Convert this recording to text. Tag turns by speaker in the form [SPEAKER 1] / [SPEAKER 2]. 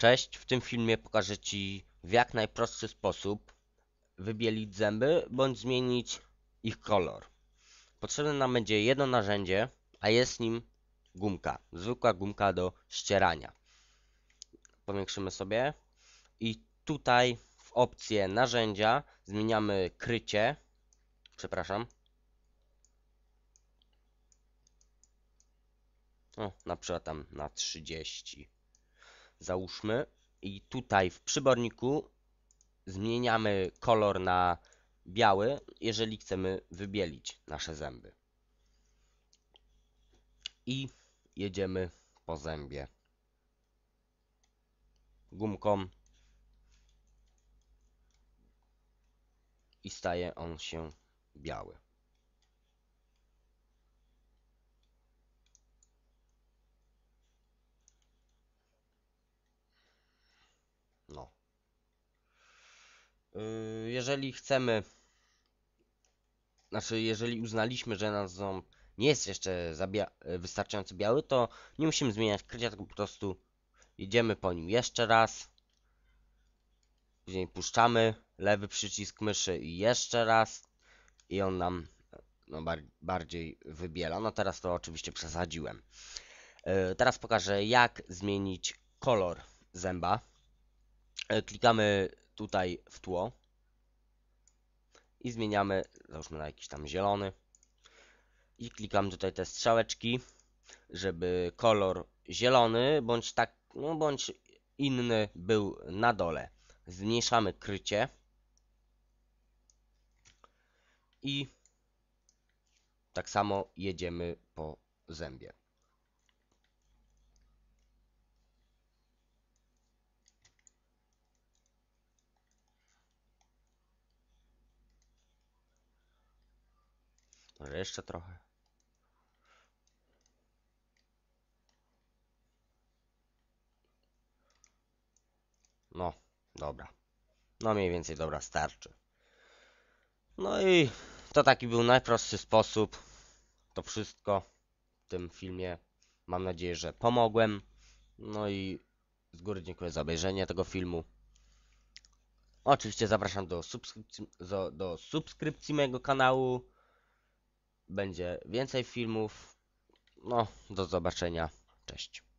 [SPEAKER 1] Cześć, w tym filmie pokażę Ci w jak najprostszy sposób wybielić zęby bądź zmienić ich kolor. Potrzebne nam będzie jedno narzędzie, a jest nim gumka, zwykła gumka do ścierania. Powiększymy sobie i tutaj w opcję narzędzia zmieniamy krycie, przepraszam, o, na przykład tam na 30 załóżmy i tutaj w przyborniku zmieniamy kolor na biały, jeżeli chcemy wybielić nasze zęby. I jedziemy po zębie gumką i staje on się biały. No. Yy, Jeżeli chcemy, znaczy jeżeli uznaliśmy, że nasz ząb nie jest jeszcze wystarczająco biały, to nie musimy zmieniać krycia, tylko po prostu jedziemy po nim jeszcze raz. Później puszczamy lewy przycisk myszy i jeszcze raz i on nam no, bar bardziej wybiela. No teraz to oczywiście przesadziłem. Yy, teraz pokażę jak zmienić kolor zęba. E, Klikamy tutaj w tło i zmieniamy, załóżmy na jakiś tam zielony. I klikam tutaj te strzałeczki, żeby kolor zielony bądź tak, no bądź inny był na dole. Zmniejszamy krycie i tak samo jedziemy po zębie. Może jeszcze trochę. No, dobra. No mniej więcej dobra, starczy. No i to taki był najprostszy sposób. To wszystko w tym filmie. Mam nadzieję, że pomogłem. No i z góry dziękuję za obejrzenie tego filmu. Oczywiście zapraszam do subskrypcji, do, do subskrypcji mojego kanału. Będzie więcej filmów. No, do zobaczenia. Cześć.